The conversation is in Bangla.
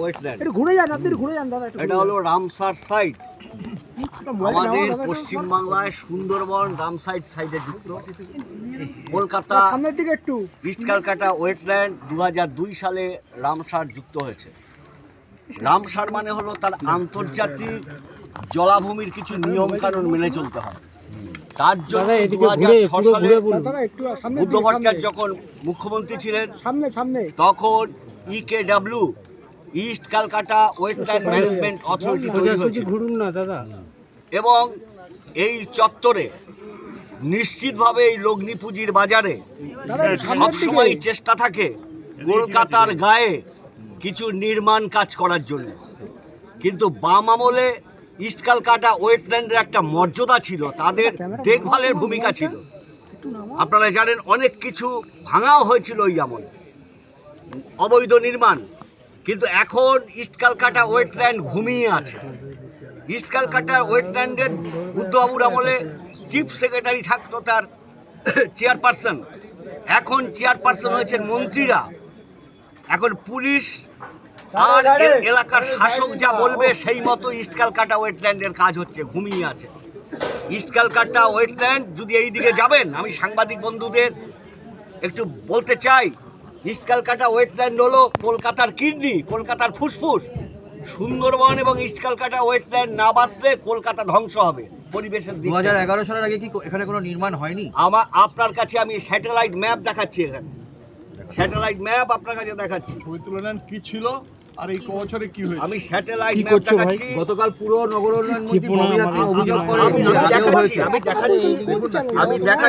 ওয়েটল্যান্ড একটু ঘুরে যান আপনি ঘুরে যান দাদা এটা হলো রামসার নামাও আমাদের পশ্চিমবাংলায় সুন্দরবন রামসাইড সাইডে যুক্ত। কলকাতা সামনের দিকে একটু। ইস্ট ক্যালকাটা ওয়েটল্যান্ড দু সালে রামসার যুক্ত হয়েছে। রামসার মানে হলো তার আন্তর্জাতিক জলাভূমির কিছু নিয়ম কানুন মেনে চলতে হয়। তার জন্য বুদ্ধ ভট্টাচার্য যখন মুখ্যমন্ত্রী ছিলেন সামনে সামনে। তখন E EKW east Calcutta wetland management authority তৈরি হয়েছিল ঘুরুন না দাদা। এবং এই চত্বরে নিশ্চিতভাবে এই লগ্নি পুঁজির বাজারে সবসময় চেষ্টা থাকে কলকাতার গায়ে কিছু নির্মাণ কাজ করার জন্য। কিন্তু বাম আমলে ইস্ট ক্যালকাটা ওয়েটল্যান্ডের একটা মর্যাদা ছিল তাদের দেখভালের ভূমিকা ছিল। আপনারা জানেন অনেক কিছু ভাঙাও হয়েছিল ওই আমলে। অবৈধ নির্মাণ কিন্তু এখন ইস্ট ক্যালকাটা ওয়েটল্যান্ড ঘুমিয়ে আছে। ইস্ট ক্যালকাটা ওয়েটল্যান্ডের বুদ্ধবাবুর আমলে চিফ সেক্রেটারি থাকতো তার চেয়ারপারসন এখন চেয়ারপারসন হয়েছেন মন্ত্রীরা। এখন পুলিশ আর এলাকার শাসক যা বলবে সেই মতো ইস্ট ক্যালকাটা ওয়েটল্যান্ডের কাজ হচ্ছে, ঘুমিয়ে আছে। ইস্ট ক্যালকাটা ওয়েটল্যান্ড যদি এই দিকে যাবেন, আমি সাংবাদিক বন্ধুদের একটু বলতে চাই ইস্ট ক্যালকাটা ওয়েটল্যান্ড হলো কলকাতার কিডনি কলকাতার ফুসফুস। সুন্দরবন এবং ইস্ট ক্যালকাটা ওয়েটল্যান্ড না বাঁচলে কলকাতা ধ্বংস হবে পরিবেশের দিক দু হাজার এগারো সালের আগে কি এখানে কোনো নির্মাণ হয়নি? আমার আপনার কাছে আমি স্যাটেলাইট ম্যাপ দেখাচ্ছি এখানে। স্যাটেলাইট ম্যাপ আপনার কাছে দেখাচ্ছি। ছবি তুলে নেন কি ছিল আর এই ক বছরে কি হয়েছে? আমি স্যাটেলাইট ম্যাপ দেখাচ্ছি। গতকাল পুরো নগর উন্নয়ন মন্ত্রী অভিযোগ করে আমি যে দেখাচ্ছি আমি দেখাচ্ছি। আমি দেখাচ্ছি।